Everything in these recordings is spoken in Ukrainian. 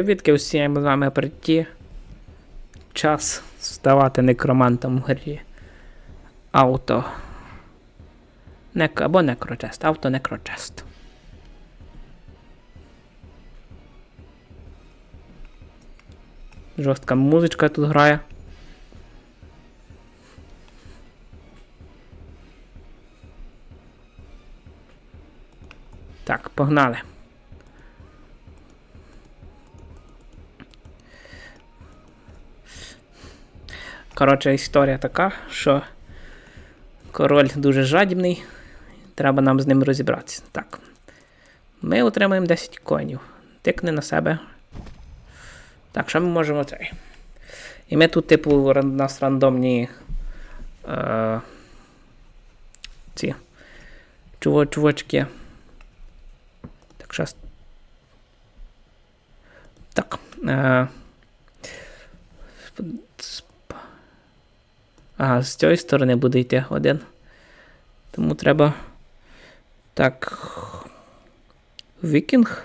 Відки усі з вами прийти. Час ставати некромантом в грі. Ауто. Нек... Або некрочест. Авто некрочест. Жорстка музичка тут грає. Так, погнали. Коротше, історія така, що король дуже жадібний, треба нам з ним розібратися. Так. Ми отримаємо 10 коїнів. Тикни на себе. Так, що ми можемо цей? І ми тут, типу, у нас рандомні. Е, ці. Чувачки. Так, щас. Так. Е, Ага, з цієї сторони буде йти один. Тому треба. Так. Вікінг.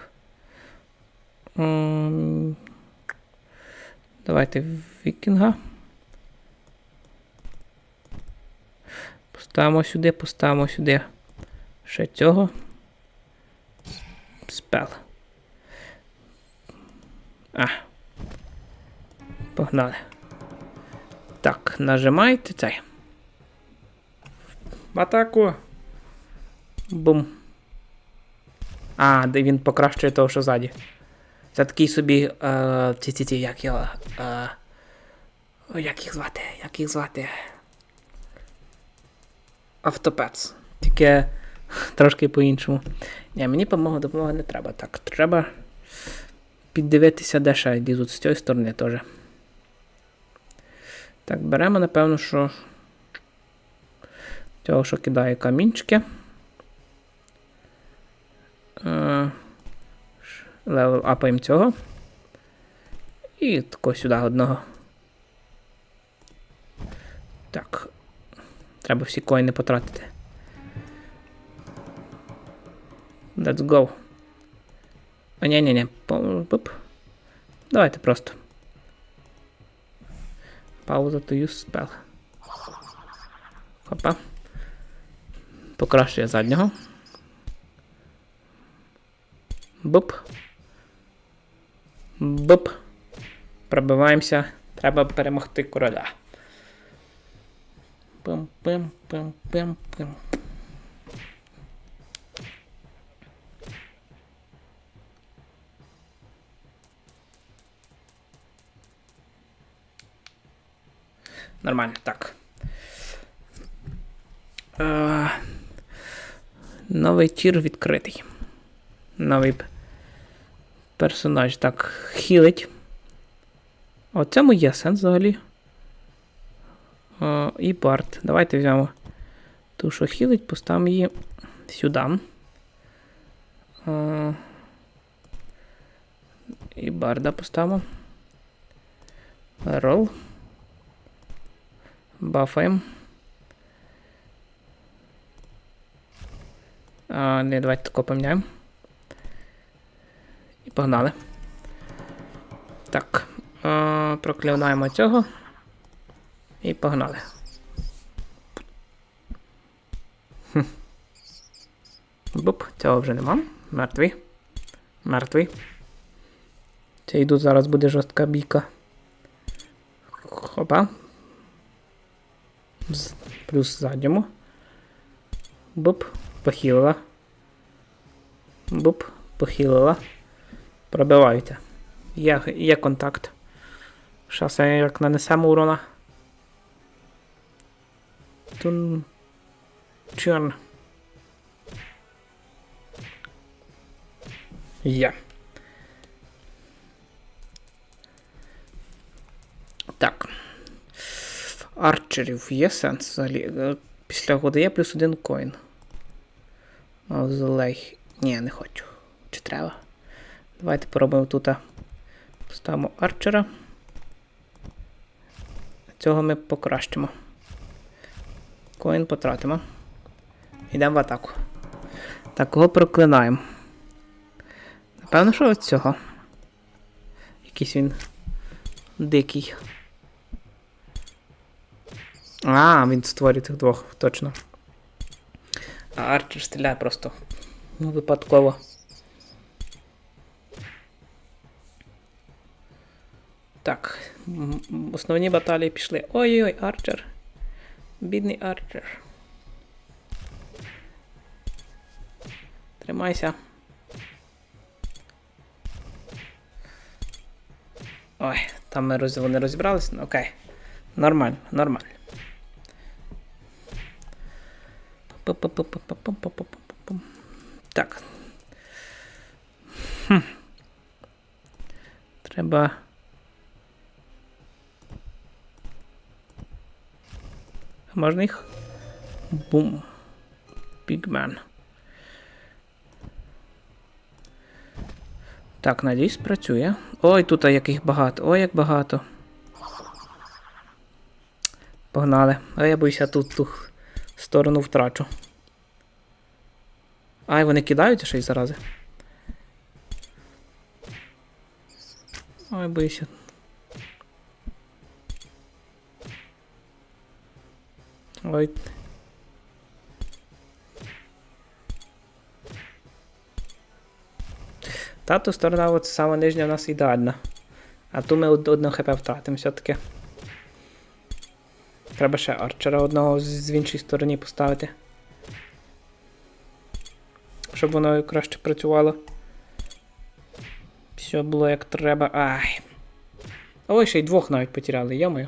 Давайте вікінга. Поставимо сюди, поставимо сюди. Ще цього. Спел. А. Погнали. Так, нажимайте цей. Атаку. Бум. А, де він покращує того, що ззаді. Це такий собі. Е, ці, ці, як його. Е, як їх звати? Як їх звати? Автопец. Тільки трошки по-іншому. Ні, мені допомога, допомога не треба. Так, треба піддивитися, де ще лізуть з цієї сторони теж. Так, беремо, напевно, що. Цього, що кидає камінчики. Е, Левел апаємо цього. І тако сюди одного. Так. Треба всі коїни потратити. Let's go. А ні, ні, ні. Давайте просто. Пауза to use spell. Хопа. Покращує заднього. Буп. Буп. Пробиваємося. Треба перемогти короля. Пим-пим-пим-пим-пим. Нормально, так. Е, новий тір відкритий. Новий персонаж. Так, хілить. О, цьому є сенс взагалі. Е, і бард. Давайте візьмемо ту, що хілить, поставимо її сюди. Е, і барда поставимо. Рол. Бафаємо. А, не, давайте тако поміняємо. І погнали. Так. А, проклинаємо цього. І погнали. Хм. Буп, цього вже нема. Мертвий. Мертвий. Це йду зараз буде жорстка бійка. Хопа. Плюс задньому. Буп, похилила. Буп, похилила. Пробиваєте. Є, є контакт. Щас я як нанесемо урона. Тун. Чорн. Є. Так. Арчерів є сенс взагалі. Е, Після года є плюс один коін. Мавзолей. Ні, не хочу. Чи треба? Давайте поробимо тут. Поставимо арчера. Цього ми покращимо. Коін потратимо. Йдемо в атаку. Так, кого проклинаємо? Напевно, що ось цього. Якийсь він дикий. А, він створює тих двох, точно. А Арчер стріляє просто. Ну, випадково. Так, основні баталії пішли. Ой-ой-ой, Арчер. Бідний Арчер. Тримайся. Ой, там ми роз... вони розібралися. Ну, окей. Нормально, нормально. Так. Хм. Треба. Можна їх? Бум. Пігмен. Так, надіюсь, працює. Ой, тут яких багато. Ой, як багато. Погнали. А я боюся тут ту сторону втрачу. Ай, вони кидаються ще й зарази. Ой, боюся. Ой. Та ту сторона, от сама нижня у нас ідеальна. А ту ми од- одного хп втратимо все-таки. Треба ще арчера одного з- іншої сторони поставити. Щоб воно краще працювало. Все було як треба. Ай. Ой, ще й двох навіть потеряли, йомою.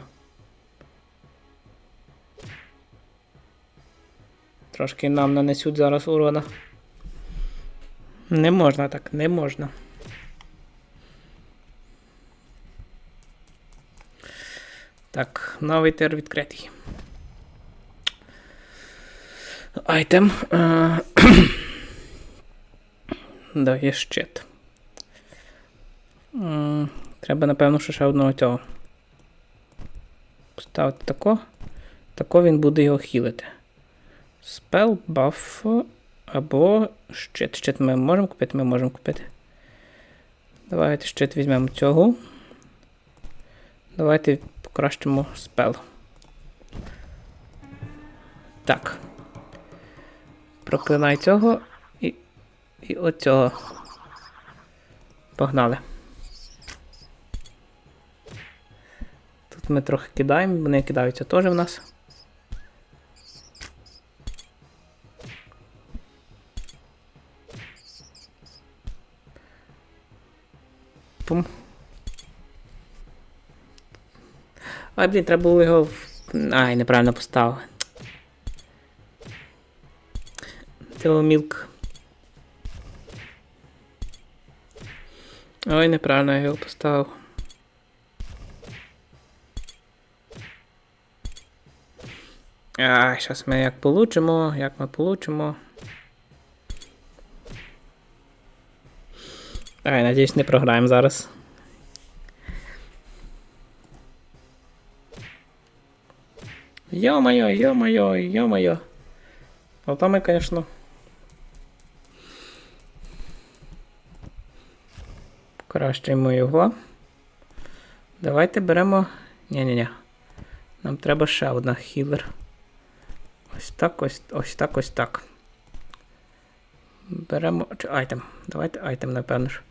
Трошки нам нанесуть зараз урона. Не можна так, не можна. Так, новий тир відкритий. Айтем. Е, Да, є щит. Треба, напевно, що ще одного цього. Поставити тако. Тако він буде його хілити. Спел, баф або щит. Щит ми можемо купити, ми можемо купити. Давайте щит візьмемо цього. Давайте покращимо спел. Так. Проклинай цього і. І оцього. Погнали. Тут ми трохи кидаємо, вони кидаються теж в нас. Пум. Ай, блін, треба було його. Ай, неправильно поставив. Цього мілк. Ой, неправильно я його поставив. Ай, зараз ми як получимо, як ми получимо. Ай, надіюсь, не програємо зараз. Йо-моє, йо-моє, йо-моє. Ну там ми, конечно. Покращуємо його. Давайте беремо. Ні-ні-ні. Нам треба ще одна хілер. Ось так, ось, ось так, ось так. Беремо. Чи айтем. Давайте айтем, напевно ж.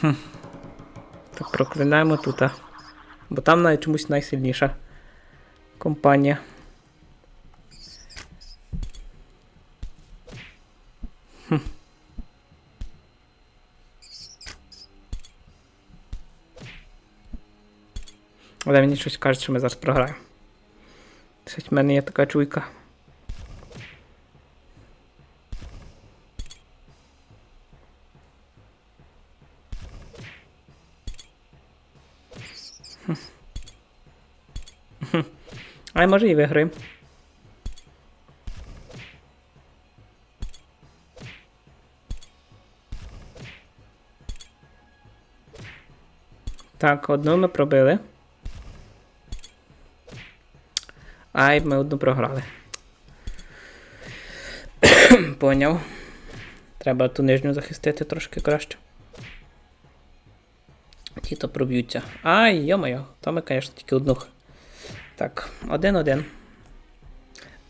Хм. Так, проклинаємо тут. Бо там навіть чомусь найсильніша компанія. Хм. Але мені щось каже, що ми зараз програємо. Щось в мене є така чуйка. А може і виграємо. Так, одну ми пробили. Ай, ми одну програли. Поняв. Треба ту нижню захистити трошки краще. Ті то проб'ються. Ай, йо-моє, то ми, звісно, тільки одну. Так, один-один.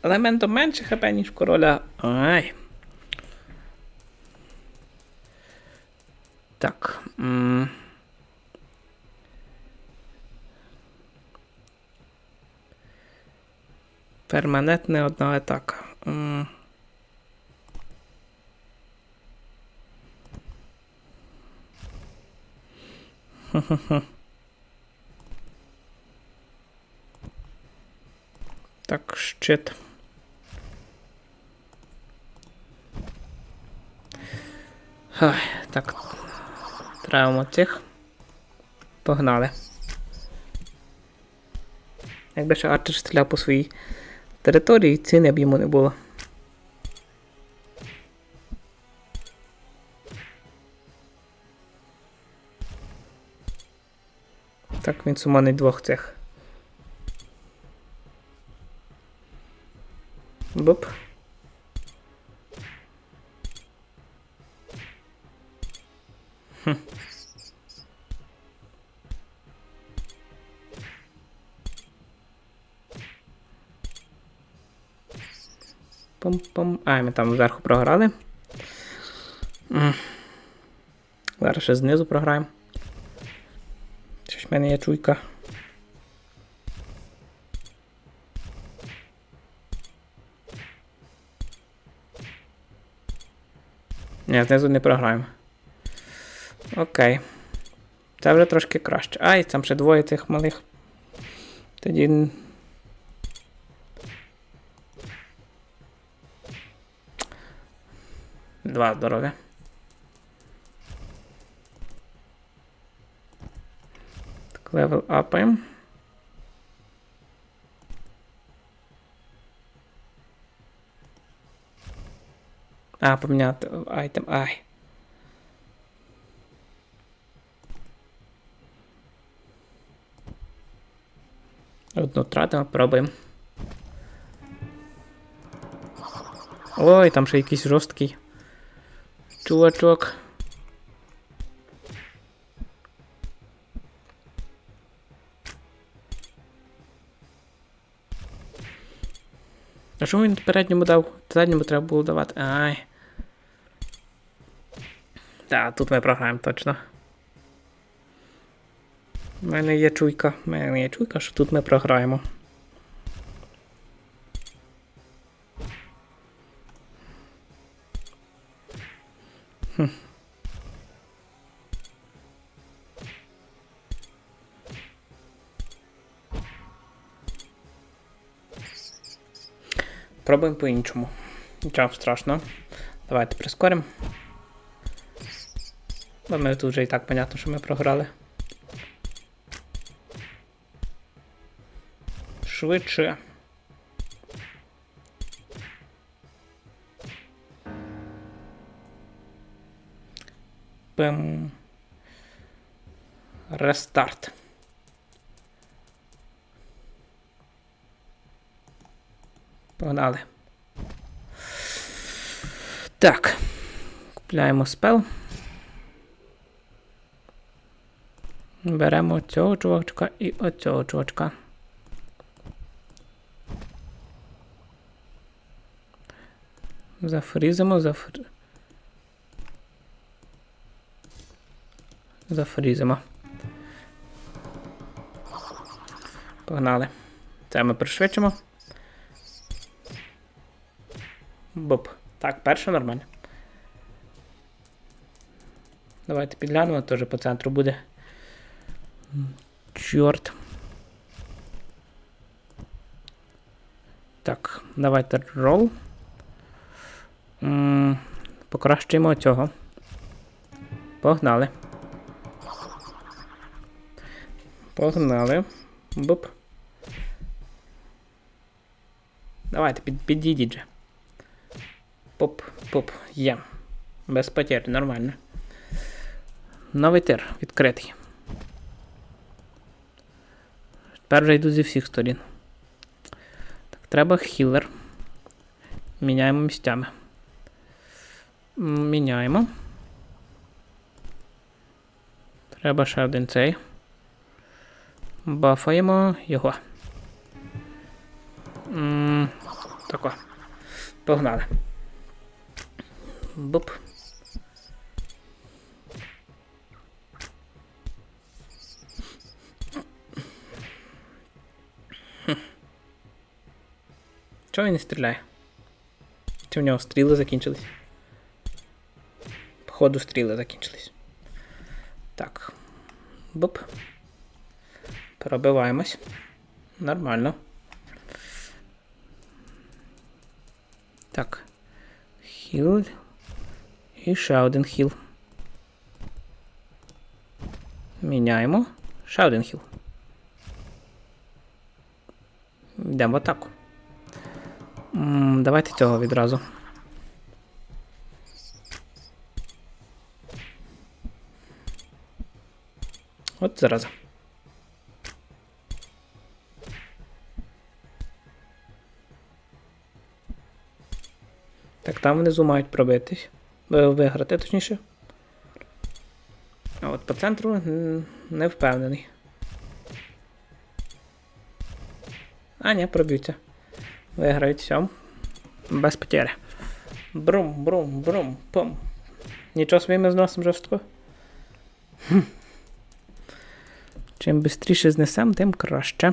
Елементом менше хп, ніж короля. Ай. Так. м. Перманентне одна атака. М. Так, щит. Ай, так. Травимо цих. Погнали. Якби ще Арчер стріляв по своїй території, ціни б йому не було. Так, він суманить двох цих. Буп. Хм. Пум-пум. А, ми там зверху програли. Зараз ще знизу програємо. Ж в мене є чуйка? Ні, знизу не програємо. Окей. Це вже трошки краще. Ай, там ще двоє цих малих. Тоді. Два здоров'я. Так, левел апаємо. А, поміняти айтем. Ай. Одну втратимо, пробуємо. Ой, там ще якийсь жорсткий. Чувачок. А що він передньому дав? Задньому треба було давати. Ай. Так, тут ми програємо точно. У мене є чуйка. У мене є чуйка, що тут ми програємо. Хм. Пробуємо по-іншому. Нічого страшного. Давайте прискоримо. Бо ми тут вже і так понятно, що ми програли. Швидше. Пим. Рестарт. Погнали. Так. Купляємо спел. Беремо цього чувачка і оцього чувачка. Зафрізимо, зафр... Зафрізимо. Погнали. Це ми пришвидшимо. Боп. Так, перше нормально. Давайте підглянемо, теж по центру буде. Чорт. Так, давайте рол. Покращуємо цього. Погнали. Погнали. Буп. Давайте, під, підійдіть же. Поп, поп, є. Без потерь, нормально. Новий тир відкритий. Тепер вже йду зі всіх сторін. Так, треба хілер. Міняємо місцями. Міняємо. Треба ще один цей. Бафаємо його. Тако. Погнали. Буп. Чого він не стріляє? Чи в нього стріли закінчились? Походу стріли закінчились. Так. Буп. Пробиваємось. Нормально. Так. Хіл. І ще один хіл. Міняємо. Ще один хіл. Йдемо в атаку. Давайте цього відразу. От зараза. Так, там внизу мають пробитись. Е, Виграти, точніше. А от по центру не впевнений. А, ні, проб'ються. Виграють все. Без потери. Брум, брум, брум, пум. Нічого собі ми зносимо жорстко. Чим швидше знесемо, тим краще.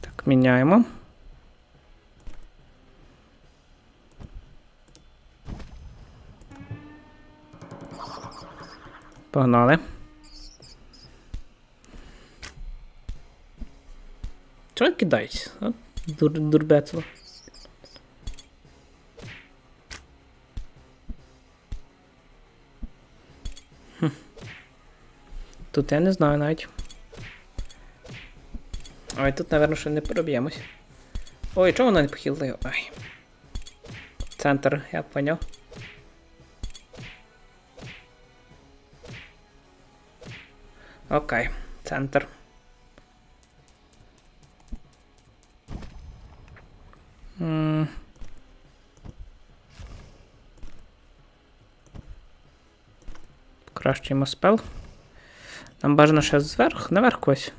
Так, міняємо. Погнали. Чого кидають? Дур, дурбецло. Хм. Тут я не знаю навіть. Ой, тут, напевно, ще не проб'ємось. Ой, чого вона не похилила? Ай. Центр, я поняв. Окей, центр. Покращуємо спел. Нам бажано ще зверх, наверх ось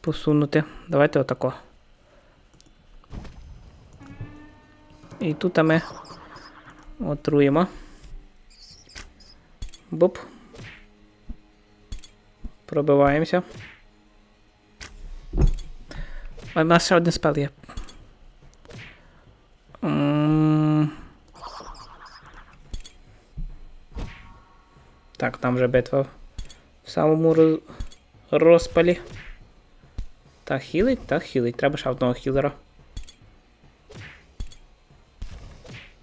посунути. Давайте отако. І тут ми отруємо. Буп. Пробиваємося. Ой, у нас ще один спел є. Так, там вже битва в самому роз... розпалі. Та хілить, та хілить. Треба ще одного хілера.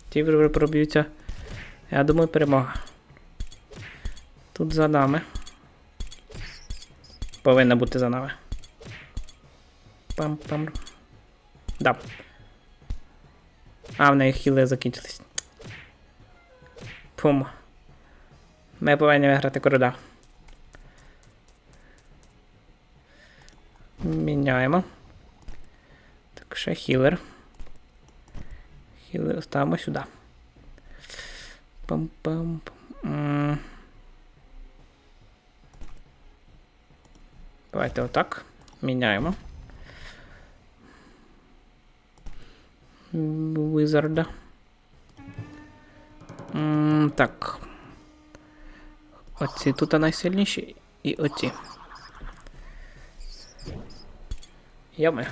Ті вже проб'ються. Я думаю, перемога. Тут за нами. Повинна бути за нами. Пам-пам. Да. А, в неї хіли закінчились. Пум. Ми повинні виграти корода. Міняємо. Так, ще хілер. Хілер ставимо сюди. Пам-пам. Давайте отак. Міняємо. Визарда. Так. Оці тут найсильніші і оці. Яме.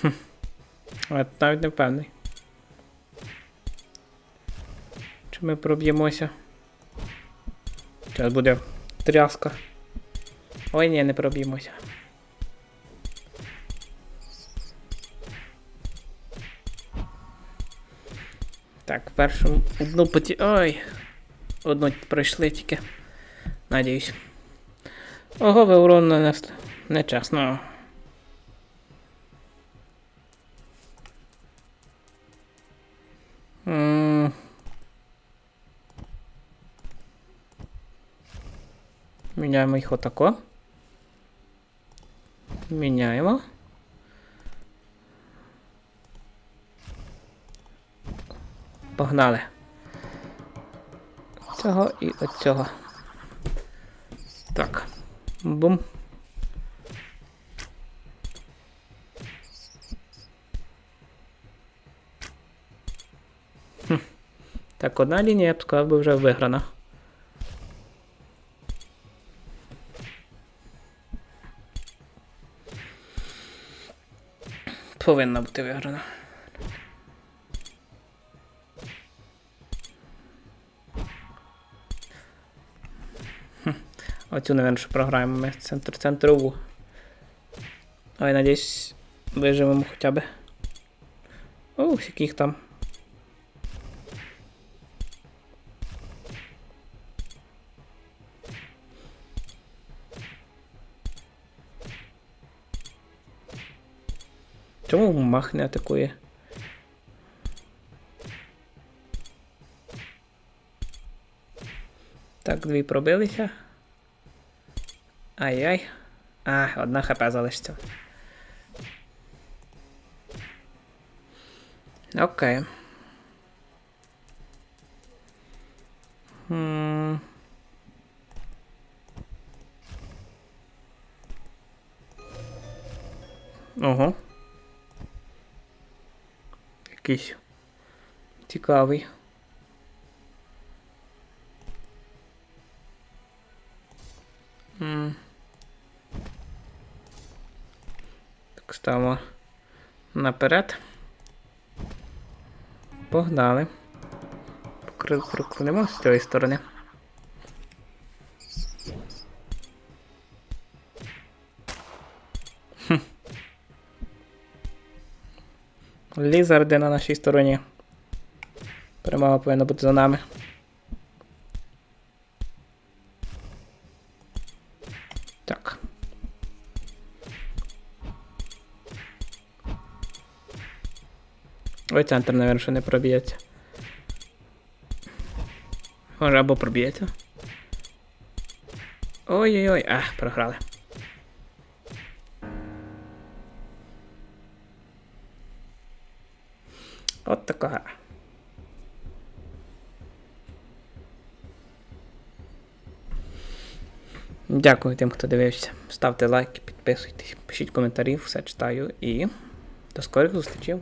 Хм. От навіть не впевнений. Чи ми проб'ємося? Зараз буде тряска. Ой, ні, не проб'ємося. Першу одну поті. Ой! Одну пройшли тільки. Надіюсь. Ого, ви урон нанесли. Нечесно. М. Міняємо їх отако. Міняємо. Погнали. Цього і оцього. Так. Бум. Хм. Так, одна лінія, я б сказав, би вже виграна. Повинна бути виграна. Оцю, напевно, що програємо ми центр центрову. Але надіюсь, виживемо хоча б. О, яких там. Чому мах не атакує? Так, дві пробилися. Ай-яй. А, одна хп залишиться. Окей. М. Ого. Якийсь цікавий. М. Так, ставимо наперед. Погнали. Покри- з цієї сторони. Лізарди на нашій стороні. Перемога повинна бути за нами. Ой, центр, наверное, що не проб'ється. Може, або проб'ється. Ой-ой-ой, а, програли. От така. Дякую тим, хто дивився. Ставте лайки, підписуйтесь, пишіть коментарі, все читаю і до скорих зустрічей.